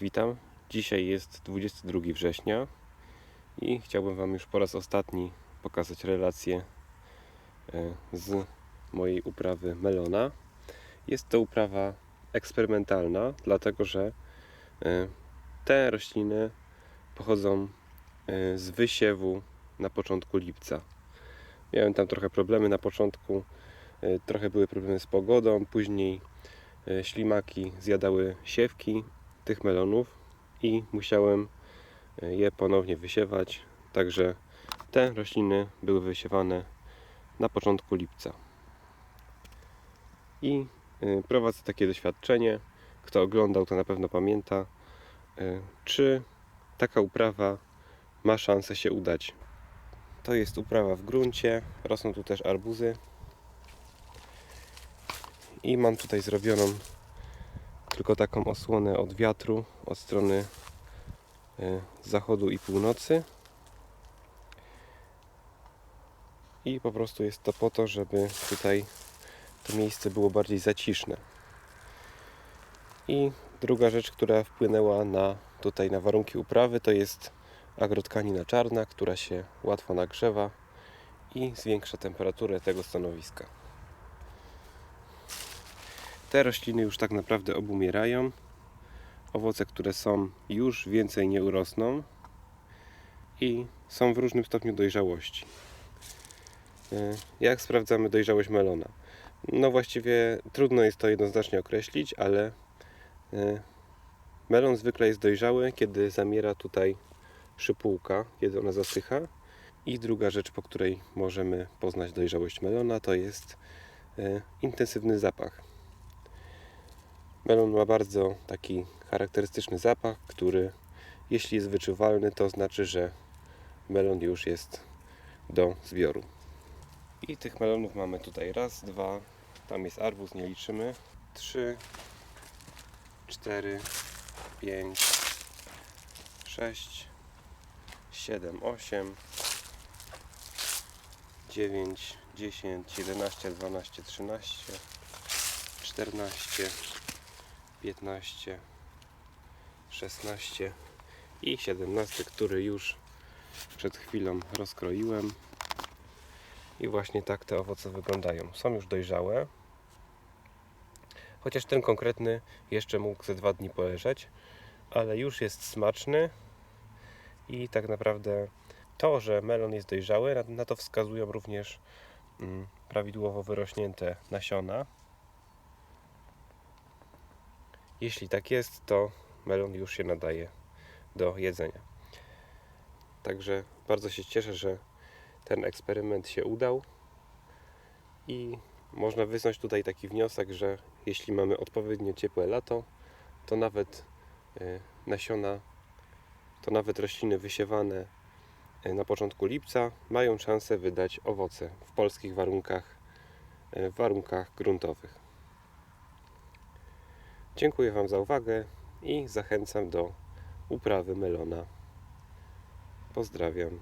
Witam. Dzisiaj jest 22 września i chciałbym Wam już po raz ostatni pokazać relację e, z mojej uprawy melona. Jest to uprawa eksperymentalna, dlatego że e, te rośliny pochodzą e, z wysiewu na początku lipca. Miałem tam trochę problemy na początku, trochę były problemy z pogodą, później ślimaki zjadały siewki tych melonów i musiałem e, je ponownie wysiewać. Także te rośliny były wysiewane na początku lipca. I e, prowadzę takie doświadczenie. Kto oglądał, to na pewno pamięta, e, czy taka uprawa ma szansę się udać. To jest uprawa w gruncie, rosną tu też arbuzy. I mam tutaj zrobioną tylko taką osłonę od wiatru od strony e, zachodu i północy. I po prostu jest to po to, żeby tutaj to miejsce było bardziej zaciszne. I druga rzecz, która wpłynęła na tutaj na warunki uprawy, to jest agrotkanina czarna, która się łatwo nagrzewa i zwiększa temperaturę tego stanowiska. Te rośliny już tak naprawdę obumierają. Owoce, które są, już więcej nie urosną i są w różnym stopniu dojrzałości. E, Jak sprawdzamy dojrzałość melona? No właściwie trudno jest to jednoznacznie określić, ale e, melon zwykle jest dojrzały, kiedy zamiera tutaj szypułka, kiedy ona zasycha. I druga rzecz, po której możemy poznać dojrzałość melona, to jest e, intensywny zapach. Melon ma bardzo taki charakterystyczny zapach, który jeśli jest wyczuwalny, to znaczy, że melon już jest do zbioru. I tych melonów mamy tutaj raz, dwa, tam jest arbuz, nie liczymy. Trzy, cztery, pięć, sześć, siedem, osiem, dziewięć, dziesięć, jedenaście, dwanaście, trzynaście, czternaście, 15, 16 i 17, który już przed chwilą rozkroiłem. I właśnie tak te owoce wyglądają. Są już dojrzałe. Chociaż ten konkretny jeszcze mógł ze dwa dni poleżeć, ale już jest smaczny i tak naprawdę to, że melon jest dojrzały, na, to wskazują również mm, prawidłowo wyrośnięte nasiona. Jeśli tak jest, to melon już się nadaje do jedzenia. Także bardzo się cieszę, że ten eksperyment się udał i można wysnuć tutaj taki wniosek, że jeśli mamy odpowiednio ciepłe lato, to nawet e, nasiona, to nawet rośliny wysiewane e, na początku lipca mają szansę wydać owoce w polskich warunkach, e, warunkach gruntowych. Dziękuję Wam za uwagę i zachęcam do uprawy melona. Pozdrawiam.